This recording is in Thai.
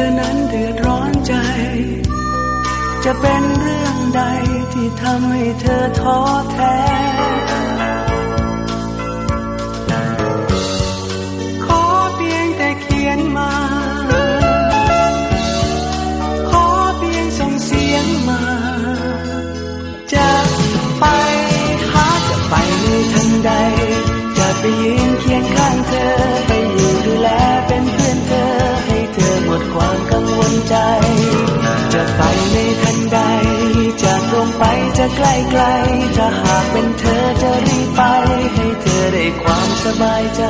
ธอนั้นเดือดร้อนใจ จะเป็นเรื่องใดที่ทำให้เธอท้อแท้ ขอเพียงแต่เขียนมา ขอเพียงส่งเสียงมา จะไปหาจะไปในทันใด จะไปยืนเคียงข้างเธอ ใจ จะไปในทันใด จะตรงไปจะใกล้ไกล ถ้าหากเป็นเธอจะรีบไป ให้เธอได้ความสบายใจ